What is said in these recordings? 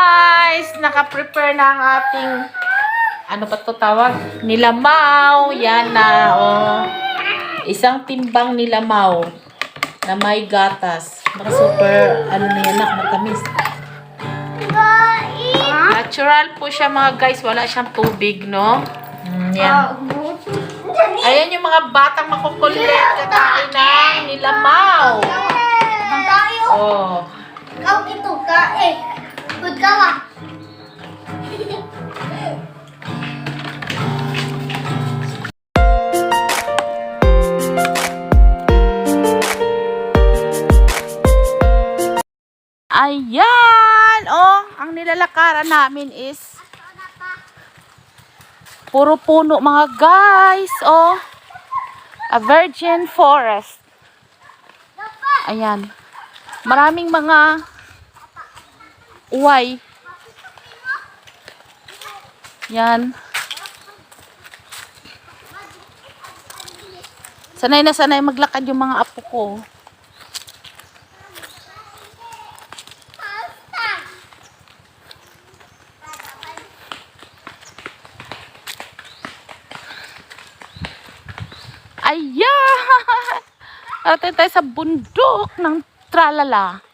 Guys, naka-prepare na ang ating ano ba to tawag? Nilamaw. Yan na, oh. Isang timbang nilamaw na may gatas. Mga super, ano na yan, nak, matamis. Natural po siya mga guys. Wala siyang tubig, no? Mm, yan. Ayan yung mga batang makukulit. Kakain ng nilamaw. Tayo. Oh. Ikaw ito ka ka ba? Ayan! Oh, ang nilalakaran namin is puro puno mga guys. Oh, a virgin forest. Ayan. Maraming mga uway. Yan. Sanay na sanay maglakad yung mga apo ko. Ayan! Atin tayo sa bundok ng tralala.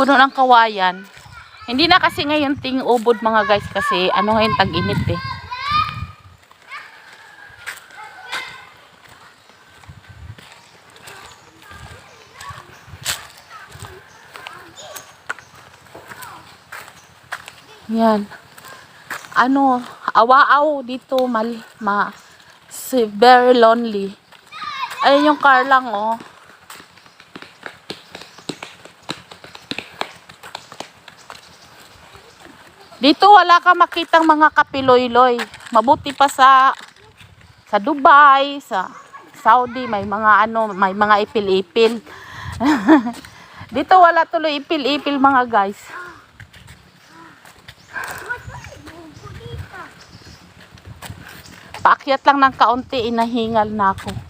Puno ng kawayan. Hindi na kasi ngayon ting ubod mga guys kasi ano ngayon tag-init eh. Yan. Ano, awaaw dito mal ma si very lonely. Ayun yung car lang oh. Dito wala ka makitang mga kapiloy-loy. Mabuti pa sa sa Dubai, sa Saudi may mga ano, may mga ipil-ipil. Dito wala tuloy ipil-ipil mga guys. Paakyat lang ng kaunti, inahingal na ako.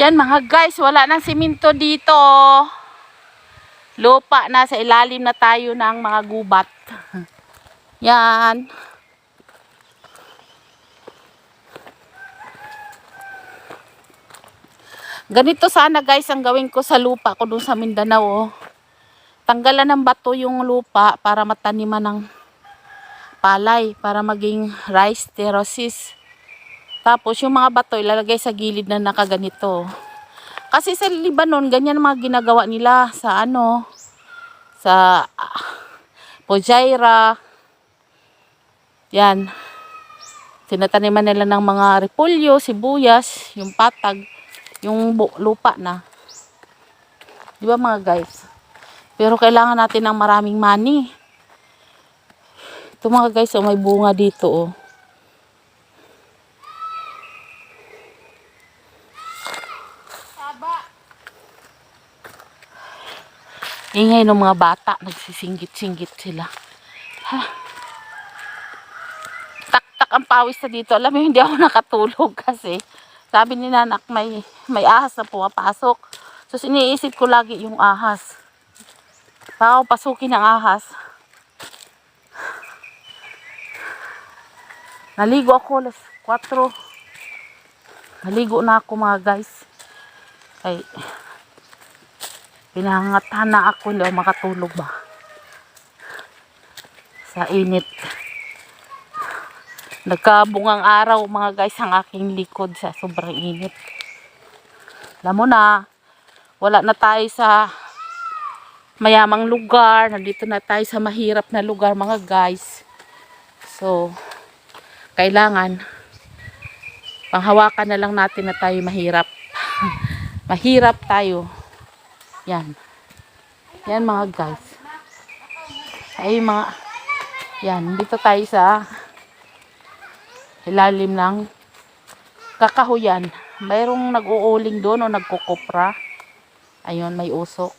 Yan mga guys, wala nang siminto dito. Lupa na sa ilalim na tayo ng mga gubat. Yan. Ganito sana guys ang gawin ko sa lupa ko dun sa Mindanao. oh. Tanggalan ng bato yung lupa para mataniman ng palay para maging rice terraces. Tapos yung mga bato ilalagay sa gilid na nakaganito. Kasi sa Lebanon, ganyan mga ginagawa nila sa ano, sa ah, Pujaira. Yan. Tinataniman nila ng mga repolyo, sibuyas, yung patag, yung lupa na. Di ba mga guys? Pero kailangan natin ng maraming money. Ito mga guys, oh, may bunga dito oh. Ingay ng mga bata, nagsisinggit-singgit sila. Ha. Tak-tak ang pawis na dito. Alam mo, hindi ako nakatulog kasi sabi ni nanak may, may ahas na pumapasok. So, siniisip ko lagi yung ahas. Baka pasukin ng ahas. Naligo ako alas 4. Naligo na ako mga guys. Ay, pinangatan na ako, hindi makatulog ba. Sa init. Nagkabungang araw mga guys ang aking likod sa sobrang init. Alam mo na, wala na tayo sa mayamang lugar. Nandito na tayo sa mahirap na lugar mga guys. So, kailangan Panghawakan na lang natin na tayo mahirap. mahirap tayo. Yan. Yan mga guys. Ay mga yan, dito tayo sa ilalim ng kakahuyan. Mayroong nag-uuling doon o nagkukupra. Ayun, may usok.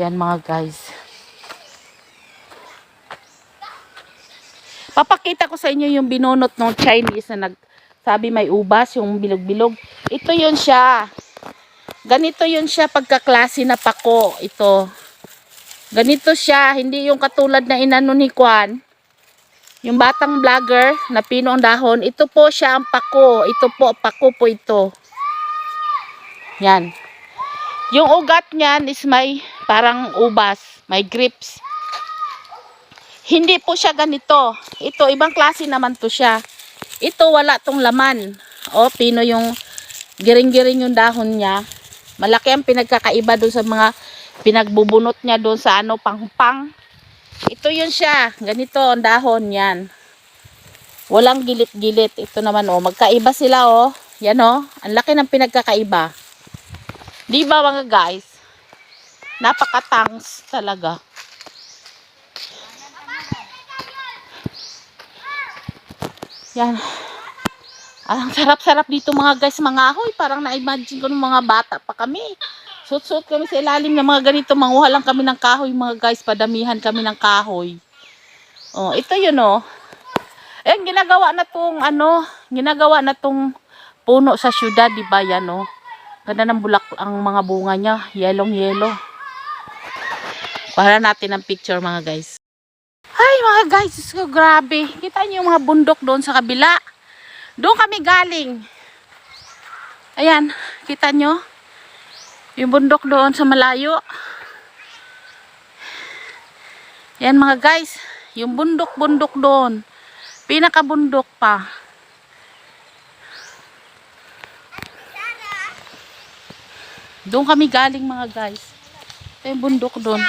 Yan mga guys. Papakita ko sa inyo yung binunot ng Chinese na nagsabi may ubas, yung bilog-bilog. Ito yun siya. Ganito yun siya pagkaklase na pako. Ito. Ganito siya. Hindi yung katulad na inano ni Kwan. Yung batang vlogger na pino ang dahon. Ito po siya ang pako. Ito po, pako po ito. Yan. Yung ugat niyan is may parang ubas. May grips. Hindi po siya ganito. Ito, ibang klase naman to siya. Ito, wala tong laman. O, pino yung giring-giring yung dahon niya. Malaki ang pinagkakaiba doon sa mga pinagbubunot niya doon sa ano, pangpang. Ito yun siya. Ganito ang dahon yan. Walang gilit-gilit. Ito naman, oh. Magkaiba sila, oh. Yan, oh. Ang laki ng pinagkakaiba. Di ba, mga guys? Napakatangs talaga. Yan. Ang sarap-sarap dito mga guys, mga ahoy. Parang na-imagine ko ng mga bata pa kami. Suot-suot kami sa ilalim ng mga ganito. Manguha lang kami ng kahoy mga guys. Padamihan kami ng kahoy. Oh, ito yun oh. Eh, ginagawa na tong ano, ginagawa na tong puno sa syudad, di ba yan oh. Ganda ng bulak ang mga bunga niya. Yelong yelo. Para natin ang picture mga guys. Ay mga guys, so grabe. Kita niyo yung mga bundok doon sa kabila. Doon kami galing. Ayan, kita nyo? Yung bundok doon sa malayo. Yan mga guys, yung bundok-bundok doon. Pinakabundok pa. Doon kami galing mga guys. Ito yung bundok doon.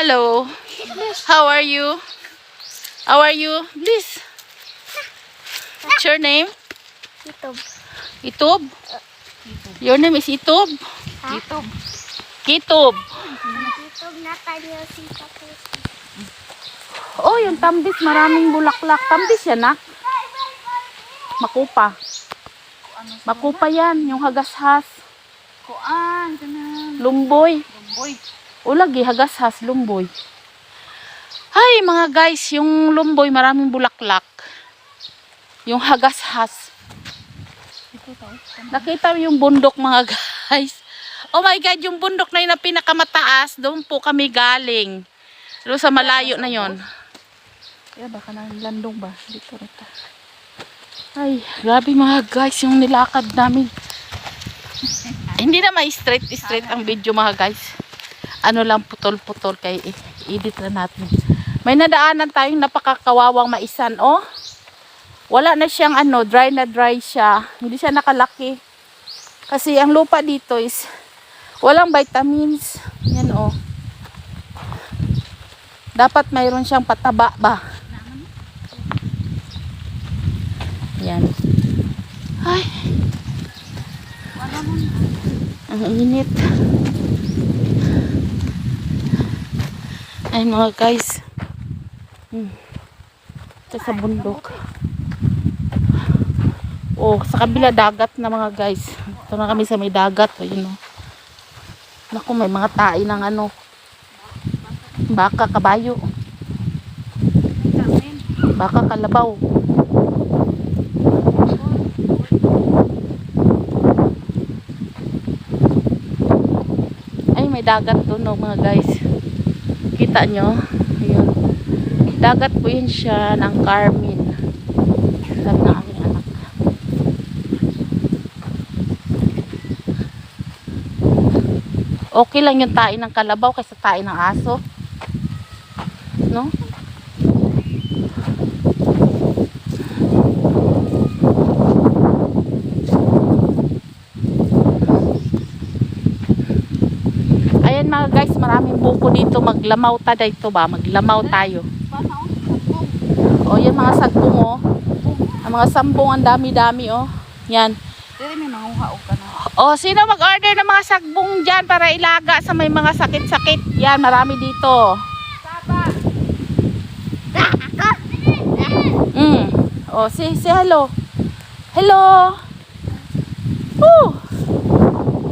Hello. How are you? How are you? Please. What's your name? YouTube. Itob? Your name is Itob? YouTube. Kitob. YouTube na tayo si. Oh, yung tambis, maraming bulaklak. Tambis yan, nak. Makupa. Makupa yan, yung hagashas. Kuan, ganun. Lumboy. Lumboy. O lagi, hagashas, lumboy. Ay, mga guys, yung lumboy, maraming bulaklak. Yung hagashas. Nakita mo yung bundok, mga guys. Oh my God, yung bundok na yun na pinakamataas, doon po kami galing. Doon sa malayo na yon. Kaya baka na landong ba? Dito rito. Ay, grabe mga guys, yung nilakad namin. Hindi na may straight straight ang video mga guys. Ano lang putol-putol kay edit na natin. May nadaanan tayong napakakawawang maisan, oh. Wala na siyang ano, dry na dry siya. Hindi siya nakalaki. Kasi ang lupa dito is walang vitamins. Yan oh. Dapat mayroon siyang pataba ba. Yan. Ay. Ang init. Ay mga guys. Hmm. Ito sa bundok. Oh, sa kabila dagat na mga guys. Ito na kami sa may dagat. O, yun, oh. Naku, may mga tae ng ano. Baka, kabayo. Baka, kalabaw. Ay, may dagat doon, oh, mga guys. Kita nyo? Ayun. Dagat po yun siya ng Carmen. Sabi ng aking anak. Okay lang yung tae ng kalabaw kaysa tae ng aso. No? Buko dito. Maglamaw ta dito ba? Maglamaw tayo. O, yan mga sagbong oh. Ang mga sambong, ang dami-dami oh. Yan. Manguha og kana. O, sino mag-order ng mga sagbong dyan para ilaga sa may mga sakit-sakit? Yan, marami dito. Mm. O, say, say hello. Hello. Oh.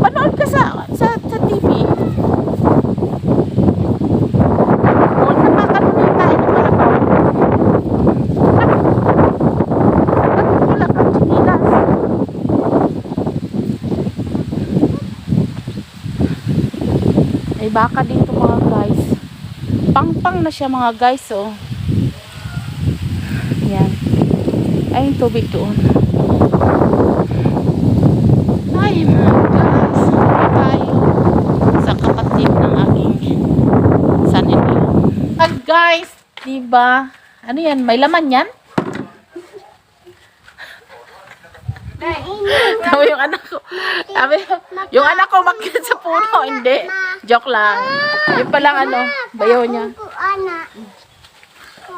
Panood ka sa, sa, sa TV. O, napakanunin tayo ng mga Bakit wala kang chinilas? May baka dito mga guys. Pang-pang na siya mga guys, oh. Yan. Ay, yung tubig doon. Ay, mga guys. Tayo sa kapatid ng aking son-in-law. At guys, diba? Ano yan? May laman yan? Sabi yung anak ko. Sabi, yung anak ko makyat sa puno. Hindi. Joke lang. Yung palang ano, bayaw niya.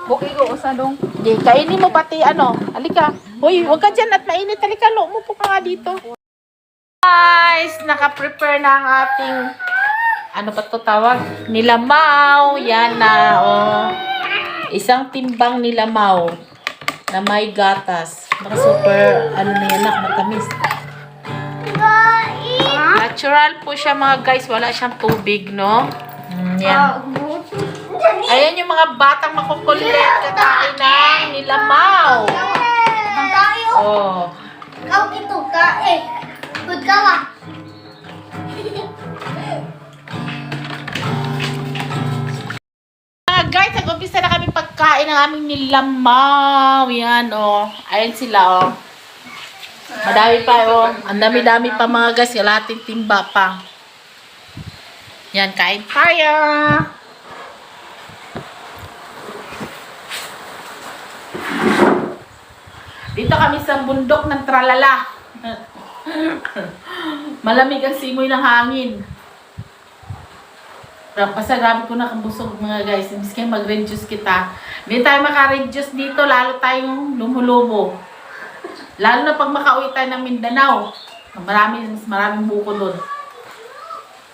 Buki ko usadong. Hindi, kainin mo pati ano. Halika. Hoy, huwag ka dyan at mainit. Halika, lo. Umupo ka nga dito. Guys, naka-prepare na ang ating ano ba to tawag? Nilamaw. Yan na, oh. Isang timbang nilamaw na may gatas. Mga super, ano na yan, nak, matamis. Natural po siya mga guys. Wala siyang tubig, no? Mm, yan. Ayan yung mga batang makukulit kakain ng nilamaw. Tayo. Oh. Kau itu kae. Good kawa. Pagkain ng aming nilamaw. Yan, oh. Ayan sila, oh. Madami pa, oh. Ang dami-dami pa mga guys. Kalating timba pa. Yan, kain tayo. Dito kami sa bundok ng tralala. Malamig ang simoy ng hangin. Pasagabi ko na kabusog mga guys. Imbis kayo mag-reduce kita. Hindi tayo maka-reduce dito. Lalo tayong lumulubo. Lalo na pag makauwi tayo ng Mindanao. Marami, mas maraming buko doon.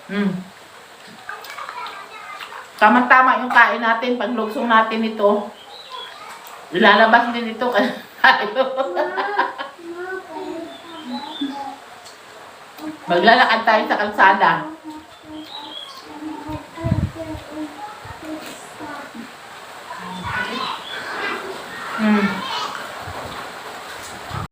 Hmm. Tama-tama yung kain natin. Pag luksong natin ito, ilalabas din ito. Maglalakad tayo sa kalsada. Hmm.